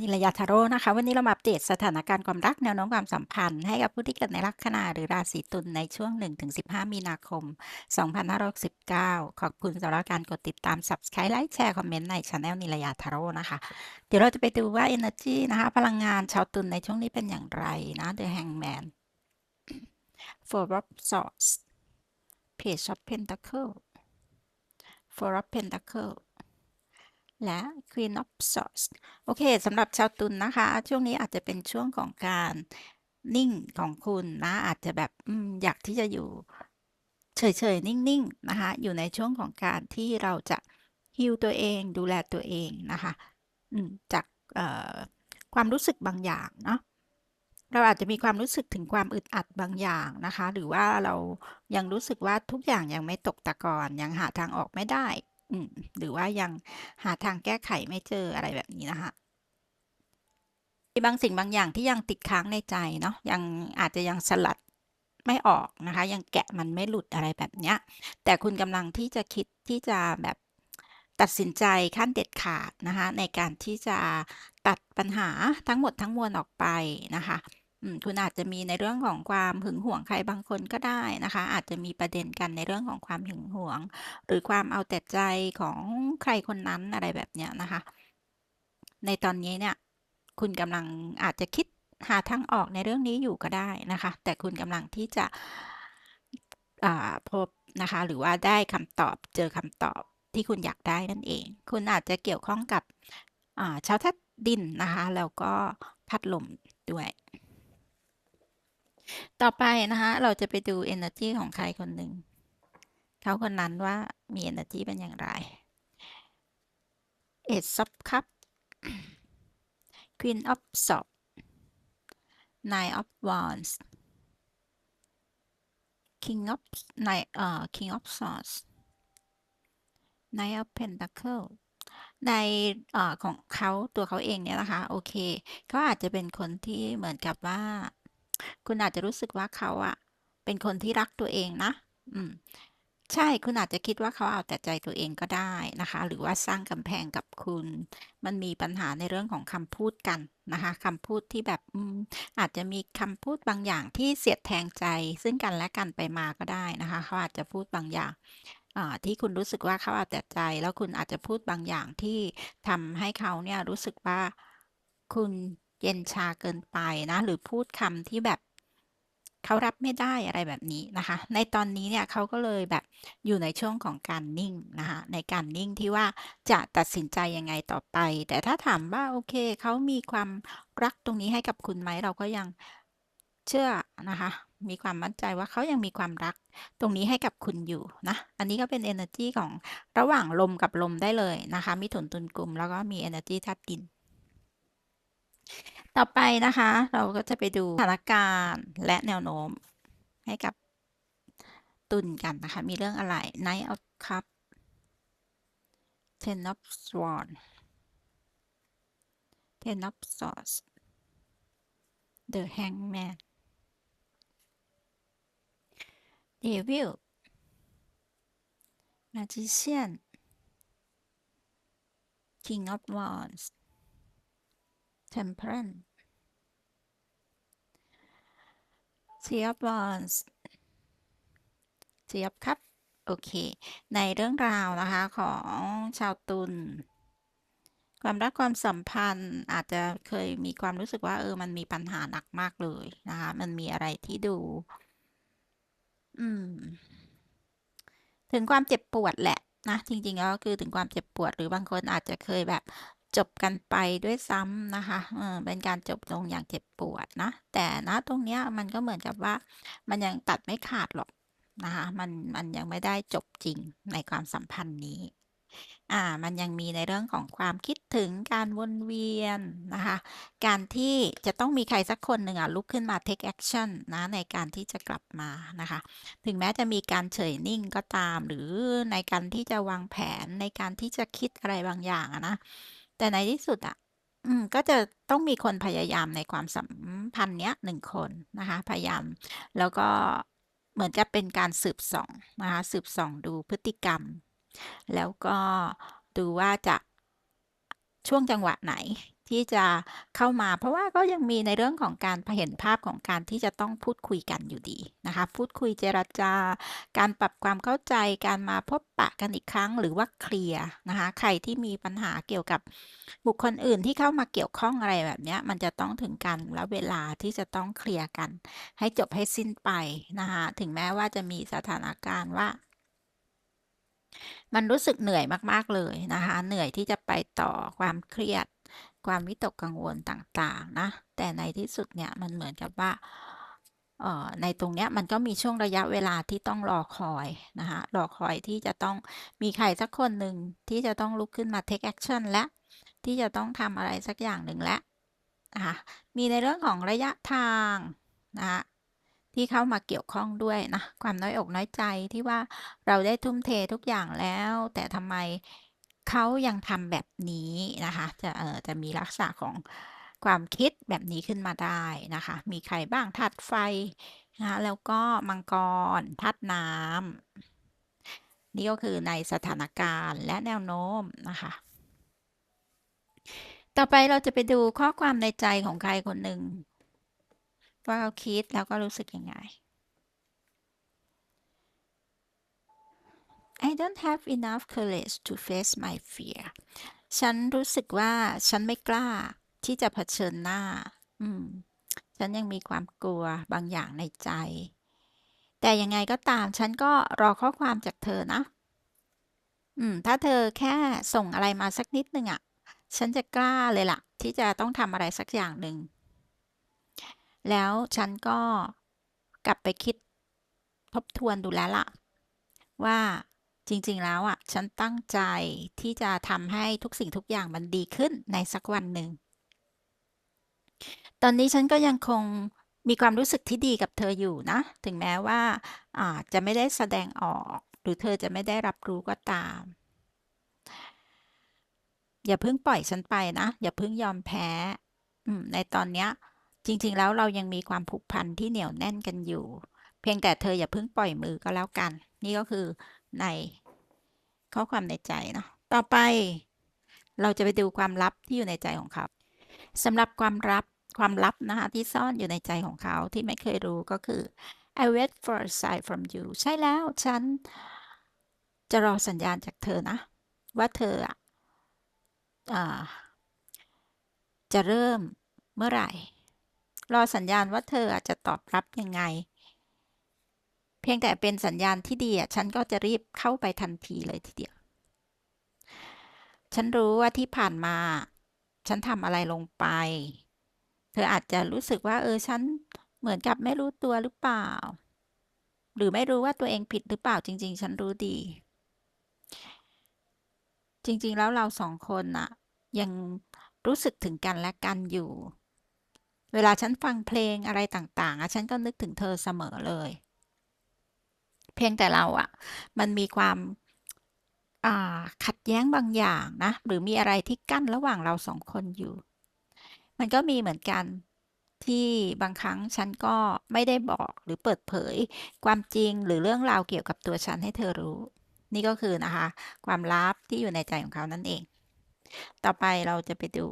นิรยาทาโร่นะคะ วันนี้เรามาอัปเดตสถานการณ์ความรักแนวโน้มความสัมพันธ์ให้กับผู้ที่เกิดในลัคนาหรือราศีตุลในช่วง 1-15 มีนาคม 2569ขอบคุณสำหรับการกดติดตาม Subscribe ไลค์แชร์คอมเมนต์ในช anel นิรยาทาโร่นะคะ เดี๋ยวเราจะไปดูว่า Energy นะคะ พลังงานชาวตุลในช่วงนี้เป็นอย่างไรนะ The Hangman Four of Swords Page of Pentacle Four of Pentacle และ Queen of Swords โอเคสำหรับชาวตุลนะคะ ช่วงนี้อาจจะเป็นช่วงของการนิ่งของคุณนะ อาจจะแบบออยากที่จะอยู่เฉยๆ นิ่งๆนะคะ อยู่ในช่วงของการที่เราจะฮิลตัวเองดูแลตัวเองนะคะจากความรู้สึกบางอย่างเนาะเราอาจจะมีความรู้สึกถึงความอึดอัดบางอย่างนะคะ หรือว่าเรายังรู้สึกว่าทุกอย่างยังไม่ตกตะกอนยังหาทางออกไม่ได้ อืม หรือว่ายังหาทางแก้ไขไม่เจออะไรแบบนี้นะคะมีบางสิ่งบางอย่างที่ยังติดค้างในใจเนาะยังอาจจะยังสลัดไม่ออกนะคะ ยังแกะมันไม่หลุดอะไรแบบเนี้ย แต่คุณกำลังที่จะคิดที่จะแบบตัดสินใจขั้นเด็ดขาดนะคะ ในการที่จะตัดปัญหาทั้งหมดทั้งมวลออกไปนะคะ คุณอาจจะมีในเรื่องของความหึงหวงใครบางคนก็ได้นะคะ อาจจะมีประเด็นกันในเรื่องของความหึงหวง หรือความเอาแต่ใจของใครคนนั้นอะไรแบบเนี้ยนะคะ ในตอนนี้เนี่ย คุณกำลังอาจจะคิดหาทางออกในเรื่องนี้อยู่ก็ได้นะคะ แต่คุณกำลังที่จะพบนะคะ หรือว่าได้คำตอบเจอคำตอบที่คุณอยากได้นั่นเอง คุณอาจจะเกี่ยวข้องกับชาวธาตุดินนะคะ แล้วก็พัดลมด้วย ต่อไปนะคะเราจะไปดู energy ของใครคนหนึ่ง เขาคนนั้นว่ามี energy เป็นอย่างไร Ace of Cup Queen of Swords Nine of Wands King of Nine เอ่อ King of Swords Nine of pentacles ในอของเขาตัวเขาเองเนี่ยนะคะ โอเคเขาอาจจะเป็นคนที่เหมือนกับว่า คุณอาจจะรู้สึกว่าเขาอะเป็นคนที่รักตัวเองนะ อืม ใช่คุณอาจจะคิดว่าเขาเอาแต่ใจตัวเองก็ได้นะคะ หรือว่าสร้างกำแพงกับคุณ มันมีปัญหาในเรื่องของคำพูดกันนะคะคำพูดที่แบบอืมอาจจะมีคำพูดบางอย่างที่เสียดแทงใจ ซึ่งกันและกันไปมาก็ได้นะคะ เขาอาจจะพูดบางอย่างอ่าที่คุณรู้สึกว่าเขาเอาแต่ใจ แล้วคุณอาจจะพูดบางอย่างที่ทำให้เขาเนี่ยรู้สึกว่าคุณ เย็นชาเกินไปนะ หรือพูดคำที่แบบเขารับไม่ได้อะไรแบบนี้นะคะ ในตอนนี้เนี่ยเขาก็เลยแบบอยู่ในช่วงของการนิ่งนะคะในการนิ่งที่ว่าจะตัดสินใจยังไงต่อไป แต่ถ้าถามว่าโอเคเขามีความรักตรงนี้ให้กับคุณไหมเราก็ยังเชื่อนะคะ มีความมั่นใจว่าเขายังมีความรักตรงนี้ให้กับคุณอยู่นะ อันนี้ก็เป็น energy ของระหว่างลมกับลมได้เลยนะคะมิถุนตุลกุมแล้วก็มี energy ธาตุดิน ต่อไปนะคะ เราก็จะไปดูสถานการณ์และแนวโน้ม ให้กับตุลกันนะคะ มีเรื่องอะไร Knight of Cup Ten of Swords Ten of Swords The Hangman Devil Magician King of Wands Temperance Three of Wands Three of cup โอเค ในเรื่องราวนะคะของชาวตุลความรักความสัมพันธ์อาจจะเคยมีความรู้สึกว่าเออมันมีปัญหาหนักมากเลยนะคะ มันมีอะไรที่ดู อืม ถึงความเจ็บปวดแหละนะจริงๆแล้วก็คือถึงความเจ็บปวดหรือบางคนอาจจะเคยแบบ จบกันไปด้วยซ้ำนะคะเออเป็นการจบลงอย่างเจ็บปวดนะ แต่นะตรงเนี้ยมันก็เหมือนกับว่า มันยังตัดไม่ขาดหรอกนะคะ มันมันยังไม่ได้จบจริงในความสัมพันธ์นี้ อ่า มันยังมีในเรื่องของความคิดถึงการวนเวียนนะคะ การที่จะต้องมีใครสักคนหนึ่งอะลุกขึ้นมา take action นะในการที่จะกลับมานะคะ ถึงแม้จะมีการเฉยนิ่งก็ตาม หรือในการที่จะวางแผนในการที่จะคิดอะไรบางอย่างนะ แต่ในที่สุดอะก็จะต้องมีคนพยายามในความสัมพันธ์เนี้ยหนึ่งคนนะคะ พยายามแล้วก็เหมือนจะเป็นการสืบส่องนะคะสืบส่องดูพฤติกรรม แล้วก็ดูว่าจะช่วงจังหวะไหน ที่จะเข้ามา เพราะว่าก็ยังมีในเรื่องของการเห็นภาพของการที่จะต้องพูดคุยกันอยู่ดีนะคะ พูดคุยเจรจาการปรับความเข้าใจการมาพบปะกันอีกครั้ง หรือว่าเคลียร์นะคะใครที่มีปัญหาเกี่ยวกับบุคคลอื่นที่เข้ามาเกี่ยวข้องอะไรแบบนี้มันจะต้องถึงการและเวลาที่จะต้องเคลียร์กัน ให้จบให้สิ้นไปนะคะถึงแม้ว่าจะมีสถานการณ์ว่ามันรู้สึกเหนื่อยมาก ๆ เลยนะคะ เหนื่อยที่จะไปต่อความเครียด ความวิตกกังวลต่างๆนะแต่ในที่สุดเนี่ยมันเหมือนกับว่าในตรงเนี้ยมันก็มีช่วงระยะเวลาที่ต้องรอคอยนะคะรอคอยที่จะต้องมีใครสักคนหนึ่งที่จะต้องลุกขึ้นมา take action และ ที่จะต้องทำอะไรสักอย่างหนึ่งแล้วนะคะมีในเรื่องของระยะทางนะคะที่เข้ามาเกี่ยวข้องด้วยนะความน้อยอกน้อยใจที่ว่าเราได้ทุ่มเททุกอย่างแล้ว แต่ทำไม เขายังทำแบบนี้นะคะ จะเออจะมีลักษณะของความคิดแบบนี้ขึ้นมาได้นะคะ มีใครบ้างธาตุไฟนะคะแล้วก็มังกรธาตุน้ำนี่ก็คือในสถานการณ์และแนวโน้มนะคะ ต่อไปเราจะไปดูข้อความในใจของใครคนหนึ่งว่าเขาคิดแล้วก็รู้สึกยังไง I don't have enough courage to face my fear ฉันรู้สึกว่าฉันไม่กล้าที่จะเผชิญหน้า อืม ฉันยังมีความกลัวบางอย่างในใจ แต่ยังไงก็ตามฉันก็รอข้อความจากเธอนะ อืม ถ้าเธอแค่ส่งอะไรมาสักนิดหนึ่งอะฉันจะกล้าเลยล่ะ ที่จะต้องทำอะไรสักอย่างหนึ่ง แล้วฉันก็กลับไปคิดทบทวนดูแล้วล่ะ ว่า จริงๆแล้วอะฉันตั้งใจที่จะทำให้ทุกสิ่งทุกอย่างมันดีขึ้นในสักวันหนึ่ง ตอนนี้ฉันก็ยังคงมีความรู้สึกที่ดีกับเธออยู่นะ ถึงแม้ว่าอาจจะไม่ได้แสดงออก หรือเธอจะไม่ได้รับรู้ก็ตาม อย่าเพิ่งปล่อยฉันไปนะ อย่าเพิ่งยอมแพ้ในตอนนี้จริง ๆ แล้วเรายังมีความผูกพันที่เหนียวแน่นกันอยู่ เพียงแต่เธออย่าเพิ่งปล่อยมือก็แล้วกัน นี่ก็คือ ในข้อความในใจเนาะต่อไป เราจะไปดูความลับที่อยู่ในใจของเขาสำหรับความลับความลับนะคะที่ซ่อนอยู่ในใจของเขาที่ไม่เคยรู้ก็คือ I wait for a sign from you ใช่แล้วฉันจะรอสัญญาณจากเธอนะ ว่าเธออะอ่าจะเริ่มเมื่อไหร่ รอสัญญาณว่าเธออะจะตอบรับยังไง พียงแต่เป็นสัญญาณที่ดีอะฉันก็จะรีบเข้าไปทันทีเลยทีเดียว ฉันรู้ว่าที่ผ่านมา ฉันทำอะไรลงไป เธออาจจะรู้สึกว่า เออฉันเหมือนกับไม่รู้ตัวหรือเปล่า หรือไม่รู้ว่าตัวเองผิดหรือเปล่าจริง ๆ ฉันรู้ดี จริง ๆ แล้วเรา2คนน่ะ ยังรู้สึกถึงกันและกันอยู่ เวลาฉันฟังเพลงอะไรต่างๆอะฉันก็นึกถึงเธอเสมอเลย เพียงแต่เราอะมันมีความาขัดแย้งบางอย่างนะ หรือมีอะไรที่กั้นระหว่างเรา2คนอยู่ มันก็มีเหมือนกันที่บางครั้งฉันก็ไม่ได้บอกหรือเปิดเผย ความจริงหรือเรื่องราวเกี่ยวกับตัวฉันให้เธอรู้ นี่ก็คือนะคะ ความลับที่อยู่ในใจของเขานั่นเอง ต่อไปเราจะไปดู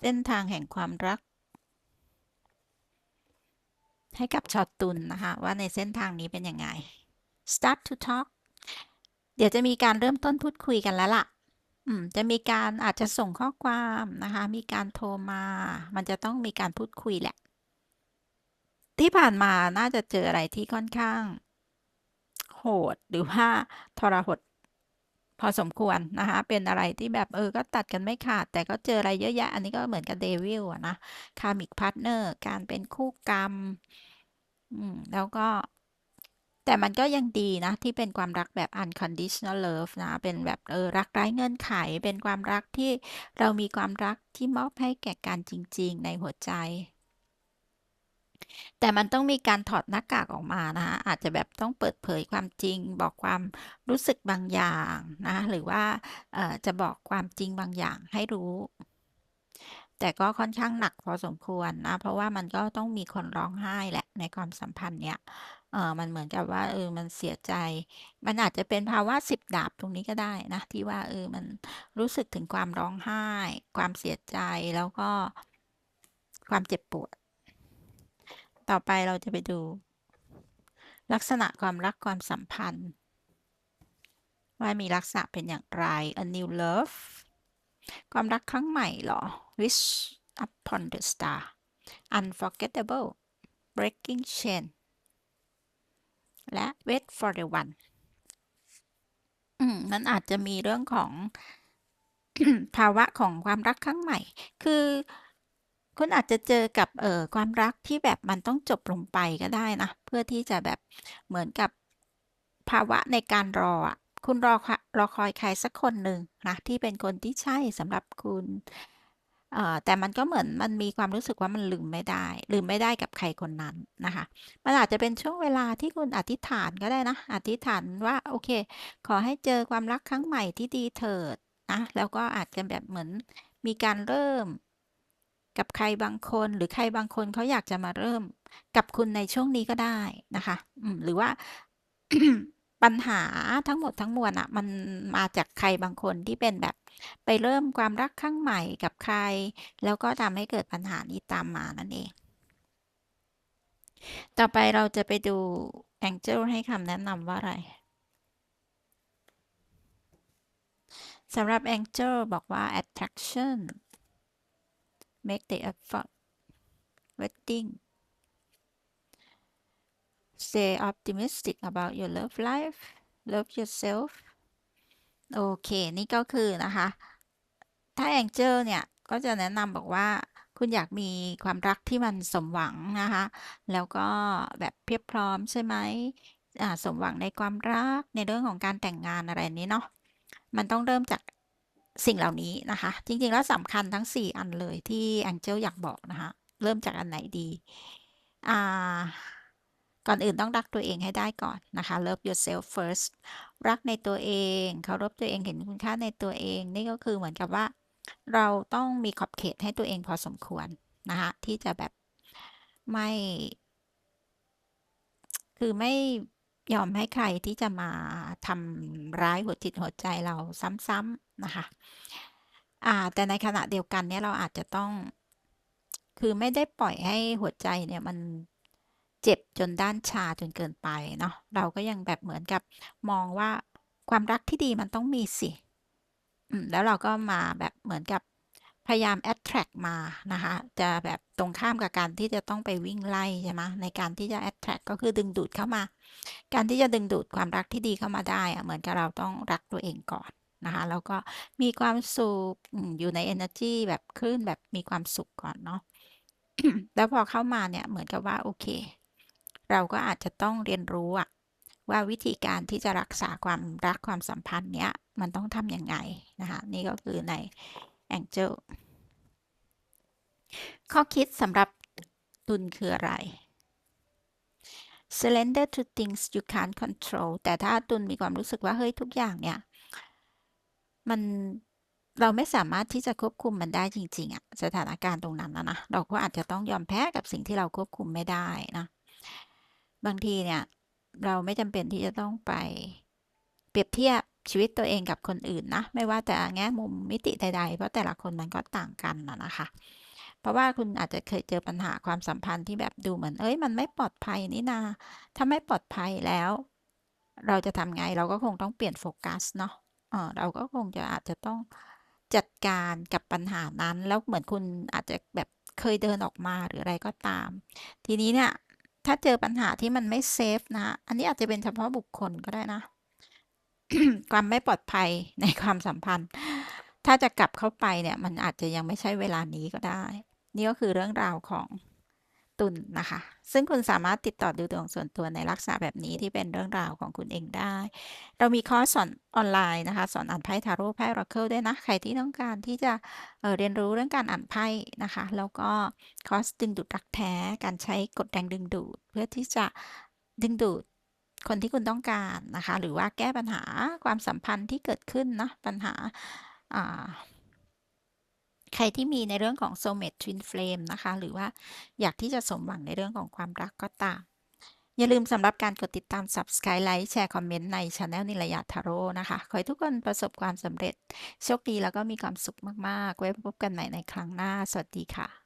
เส้นทางแห่งความรัก ให้กับชาวตุลนะคะ ว่าในเส้นทางนี้เป็นยังไง start to talk เดี๋ยวจะมีการเริ่มต้นพูดคุยกันแล้วล่ะจะมีการอาจจะส่งข้อความนะคะ มีการโทรมา มันจะต้องมีการพูดคุยแหละ ที่ผ่านมาน่าจะเจออะไรที่ค่อนข้าง โหดหรือว่าทรหด พอสมควรนะคะ เป็นอะไรที่แบบเออ ก็ตัดกันไม่ขาด แต่ก็เจออะไรเยอะแยะ อันนี้ก็เหมือนกับ Devil อะนะ Karmic Partner การเป็นคู่กรรม อืม แล้วก็ แต่มันก็ยังดีนะ ที่เป็นความรักแบบ unconditional love นะ เป็นแบบเออรักไร้เงื่อนไข เป็นความรักที่เรามีความรักที่มอบให้แก่กันจริง ๆ ในหัวใจ แต่มันต้องมีการถอดหน้ากากออกมานะคะอาจจะแบบต้องเปิดเผยความจริง บอกความรู้สึกบางอย่างนะหรือว่าจะบอกความจริงบางอย่างให้รู้ แต่ก็ค่อนข้างหนักพอสมควรนะเพราะว่ามันก็ต้องมีคนร้องไห้แหละในความสัมพันธ์เนี้ยเออมันเหมือนกับว่าเออมันเสียใจ มันอาจจะเป็นภาวะ10ดาบตรงนี้ก็ได้นะ ที่ว่าเออมันรู้สึกถึงความร้องไห้ ความเสียใจแล้วก็ความเจ็บปวด ต่อไปเราจะไปดู ลักษณะความรักความสัมพันธ์ ว่ามีลักษณะเป็นอย่างไร A new love ความรักครั้งใหม่เหรอ Wish upon the star Unforgettable Breaking chain และ Wait for the one อืมมันอาจจะมีเรื่องของภาวะของความรักครั้งใหม่ คือ คุณอาจจะเจอกับเอ่อความรักที่แบบมันต้องจบลงไปก็ได้นะ เพื่อที่จะแบบเหมือนกับภาวะในการรออะคุณรอครอคอยใครสักคนหนึ่งนะที่เป็นคนที่ใช่สำหรับคุณเอ่อแต่มันก็เหมือนมันมีความรู้สึกว่ามันลืมไม่ได้ ลืมไม่ได้กับใครคนนั้นนะคะ มันอาจจะเป็นช่วงเวลาที่คุณอธิษฐานก็ได้นะ อธิษฐานว่าโอเค ขอให้เจอความรักครั้งใหม่ที่ดีเถิดนะแล้วก็อาจจะแบบเหมือนมีการเริ่ม กับใครบางคนหรือใครบางคนเขาอยากจะมาเริ่ม กับคุณในช่วงนี้ก็ได้นะคะหรือว่าปัญหาทั้งหมดทั้งมวลน่ะ มันมาจากใครบางคนที่เป็นแบบ ไปเริ่มความรักครั้งใหม่กับใคร แล้วก็ทำให้เกิดปัญหานี้ตามมานั่นเอง ต่อไปเราจะไปดู Angel ให้คำแนะนำว่าอะไรสำหรับ Angel บอกว่า attraction make the effort waiting stay optimistic about your love life love yourself โอเค นี่ก็คือนะคะ ถ้า Angel เนี่ย ก็จะแนะนำบอกว่าคุณอยากมีความรักที่มันสมหวังนะคะ แล้วก็แบบเพียบพร้อมใช่ไหมสมหวังในความรักในเรื่องของการแต่งงานอะไรนี้เนาะ มันต้องเริ่มจาก สิ่งเหล่านี้นะคะ จริงๆ แล้วสำคัญทั้ง 4 อันเลยที่ Angel อยากบอกนะคะ เริ่มจากอันไหนดีอ่าก่อนอื่นต้องรักตัวเองให้ได้ก่อนนะคะ Love yourself first รักในตัวเองเคารพตัวเองเห็นคุณค่าในตัวเอง นี่ก็คือเหมือนกับว่า เราต้องมีขอบเขตให้ตัวเองพอสมควรนะคะที่จะแบบไม่ คือไม่ ยอมให้ใครที่จะมาทำร้ายหัวจิตหัวใจเราซ้ำๆนะคะอ่าแต่ในขณะเดียวกันเนี่ยเราอาจจะต้อง คือไม่ได้ปล่อยให้หัวใจเนี่ยมันเจ็บจนด้านชาจนเกินไปเนาะเราก็ยังแบบเหมือนกับมองว่าความรักที่ดีมันต้องมีสิแล้วเราก็มาแบบเหมือนกับ พยายาม attract มานะคะ จะแบบตรงข้ามกับการที่จะต้องไปวิ่งไล่ใช่ไหมในการที่จะ attract ก็คือดึงดูดเข้ามา การที่จะดึงดูดความรักที่ดีเข้ามาได้อะเหมือนกับเราต้องรักตัวเองก่อนนะคะแล้วก็มีความสุขอืมอยู่ในเอเนอร์จีแบบคลื่นแบบมีความสุขก่อนเนาะแล้วพอเข้ามาเนี่ยเหมือนกับว่าโอเค เราก็อาจจะต้องเรียนรู้อะว่าวิธีการที่จะรักษาความรักความสัมพันธ์เนี้ยมันต้องทำยังไงนะคะนี่ก็คือใน Angel ข้อคิดสำหรับตุลคืออะไร surrender to things you can't control แต่ถ้าตุลมีความรู้สึกว่า เฮ้ย ทุกอย่างเนี่ย มันเราไม่สามารถที่จะควบคุมมันได้จริงๆอะสถานการณ์ตรงนั้นอะนะ เราก็อาจจะต้องยอมแพ้กับสิ่งที่เราควบคุมไม่ได้นะ บางทีเนี่ย เราไม่จำเป็นที่จะต้องไปเปรียบเทียบ ชีวิตตัวเองกับคนอื่นนะ ไม่ว่าแต่แง่มุมมิติใด ๆ เพราะแต่ละคนมันก็ต่างกันอะนะคะ เพราะว่าคุณอาจจะเคยเจอปัญหาความสัมพันธ์ที่แบบดูเหมือนเฮ้ย มันไม่ปลอดภัยนี่นา ถ้าไม่ปลอดภัยแล้ว เราจะทำไง เราก็คงต้องเปลี่ยนโฟกัสเนาะเออเราก็คงจะอาจจะต้องจัดการกับปัญหานั้น แล้วเหมือนคุณอาจจะแบบเคยเดินออกมาหรืออะไรก็ตาม ทีนี้เนี่ย ถ้าเจอปัญหาที่มันไม่เซฟนะ อันนี้อาจจะเป็นเฉพาะบุคคลก็ได้นะ ความไม่ปลอดภัยในความสัมพันธ์ ถ้าจะกลับเข้าไปเนี่ย มันอาจจะยังไม่ใช่เวลานี้ก็ได้ นี่ก็คือเรื่องราวของตุลนะคะ ซึ่งคุณสามารถติดต่อดูดวงส่วนตัวในลักษณะแบบนี้ที่เป็นเรื่องราวของคุณเองได้ เรามีคอร์สสอนออนไลน์นะคะ สอนอ่านไพ่ทาโร่ไพ่ Oracle ด้วยนะ ใครที่ต้องการที่จะเเรียนรู้เรื่องการอ่านไพ่นะคะ แล้วก็คอร์สดึงดูดรักแท้ การใช้กฎแรงดึงดูด เพื่อที่จะดึงดูด คนที่คุณต้องการนะคะ หรือว่าแก้ปัญหาความสัมพันธ์ที่เกิดขึ้นเนาะปัญหาอ่าใครที่มีในเรื่องของ soulmate twin flame นะคะ หรือว่าอยากที่จะสมหวังในเรื่องของความรักก็ตาม อย่าลืมสำหรับการกดติดตาม Subscribe ไลค์แชร์คอมเมนต์ในช anel นิรยาทาโร่นะคะ ขอให้ทุกคนประสบความสำเร็จ โชคดีแล้วก็มีความสุขมาก ๆ ไว้พบกันใหม่ในครั้งหน้า สวัสดีค่ะ